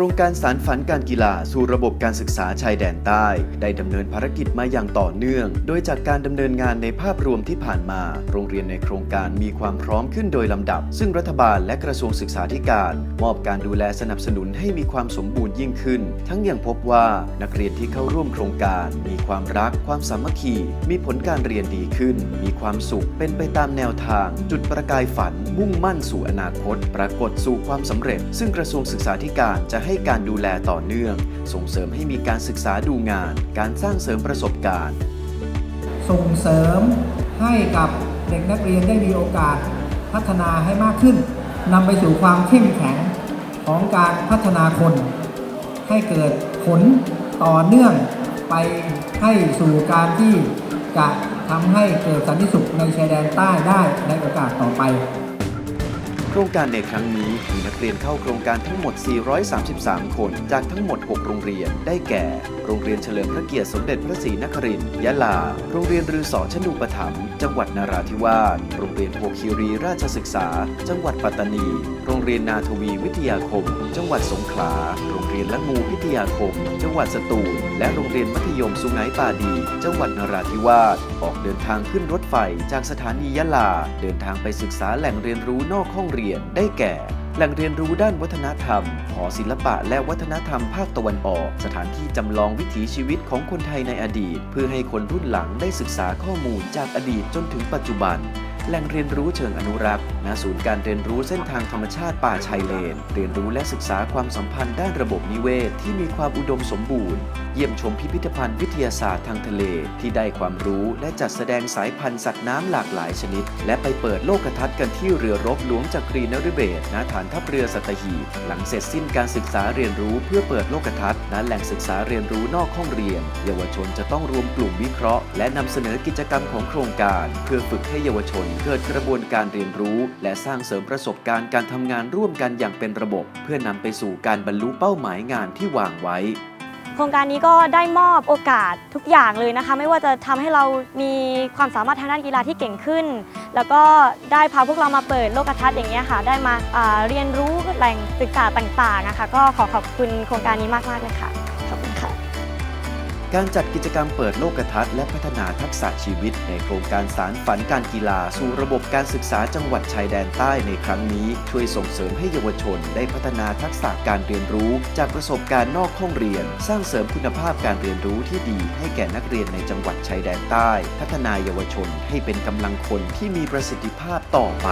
รงการสารฝันการกีฬาสู่ระบบการศึกษาชายแดนใต้ ได้ดำเนินภารกิจมาอย่างต่อเนื่อง โดยจากการดำเนินงานในภาพรวมที่ผ่านมา โรงเรียนในโครงการมีความพร้อมขึ้นโดยลำดับ ซึ่งรัฐบาลและกระทรวงศึกษาธิการ มอบการดูแลสนับสนุนให้มีความสมบูรณ์ยิ่งขึ้น ทั้งยังพบว่านักเรียนที่เข้าร่วมโครงการ มีความรัก ความสามัคคี มีผลการเรียนดีขึ้น มีความสุขเป็นไปตามแนวทาง จุดประกายฝันมุ่งมั่นสู่อนาคต ปรากฏสู่ความสำเร็จ ซึ่งกระทรวงศึกษาธิการจะให้ให้การดูแลต่อเนื่อง ส่งเสริมให้มีการศึกษาดูงาน การสร้างเสริมประสบการณ์ ส่งเสริมให้กับเด็กนักเรียนได้มีโอกาสพัฒนาให้มากขึ้นนำไปสู่ความเข้มแข็งของการพัฒนาคน ให้เกิดผลต่อเนื่องไปให้สู่การที่จะทำให้เกิดสันติสุขในชายแดนใต้ได้ในโอกาสต่อไป โครงการในครั้งนี้มีนักเรียนเข้าโครงการทั้งหมด 433 คน จากทั้งหมด 6 โรงเรียน ได้แก่ โรงเรียนเฉลิมพระเกียรติสมเด็จพระศรีนครินทร์ยะลา โรงเรียนรือสอชนุปถัมภ์จังหวัดนาราธิวาส โรงเรียนโพคิรีราชศึกษา จังหวัดปัตตานี โรงเรียนนาทวีวิทยาคม จังหวัดสงขลา โรงเรียนละงูพิทยาคม จังหวัดสตูล และโรงเรียนมัธยมสุไหงปาดี จังหวัดนราธิวาส ออกเดินทางขึ้นรถไฟจากสถานียะลา เดินทางไปศึกษาแหล่งเรียนรู้นอกห้องเรียนได้แก่ แหล่งเรียนรู้ด้านวัฒนธรรม หอศิลปะและวัฒนธรรมภาคตะวันออก สถานที่จำลองวิถีชีวิตของคนไทยในอดีต เพื่อให้คนรุ่นหลังได้ศึกษาข้อมูลจากอดีตจนถึงปัจจุบันแหล่งเรียนรู้เชิงอนุรักษ์ ณ ศูนย์การเรียนรู้เส้นทางธรรมชาติป่าชายเลน เรียนรู้และศึกษาความสัมพันธ์ด้านระบบนิเวศ ที่มีความอุดมสมบูรณ์ เยี่ยมชมพิพิธภัณฑ์วิทยาศาสตร์ทางทะเล ที่ได้ความรู้และจัดแสดงสายพันธุ์สัตว์น้ำหลากหลายชนิด และไปเปิดโลกทัศน์กันที่เรือรบหลวงจักรีนฤเบศณฐานทัพเรือสัตหีบหลังเสร็จสิ้นการศึกษาเรียนรู้เพื่อเปิดโลกทัศน์ณแหล่งศึกษาเรียนรู้นอกห้องเรียน เยาวชนจะต้องรวมกลุ่มวิเคราะห์ และนำเสนอกิจกรรมของโครงการ เพื่อฝึกให้เยาวชนเกิดกระบวนการเรียนรู้ และสร้างเสริมประสบการณ์การทำงานร่วมกันอย่างเป็นระบบ เพื่อนำไปสู่การบรรลุเป้าหมายงานที่วางไว้ โครงการนี้ก็ได้มอบโอกาสทุกอย่างเลยนะคะ ไม่ว่าจะทำให้เรามีความสามารถทางด้านกีฬาที่เก่งขึ้น แล้วก็ได้พาพวกเรามาเปิดโลกทัศน์อย่างเงี้ยค่ะ ได้มาาเรียนรู้แหล่งศึกษาต่างๆนะคะก็ขอขอบคุณโครงการนี้มากๆเลยค่ะขอบคุณค่ะ การจัดกิจกรรมเปิดโลกทัศน์และพัฒนาทักษะชีวิต ในโครงการสารฝันการกีฬา สู่ระบบการศึกษาจังหวัดชายแดนใต้ในครั้งนี้ ช่วยส่งเสริมให้เยาวชนได้พัฒนาทักษะการเรียนรู้ จากประสบการณ์นอกห้องเรียน สร้างเสริมคุณภาพการเรียนรู้ที่ดี ให้แก่นักเรียนในจังหวัดชายแดนใต้ พัฒนาเยาวชนให้เป็นกำลังคนที่มีประสิทธิภาพต่อไป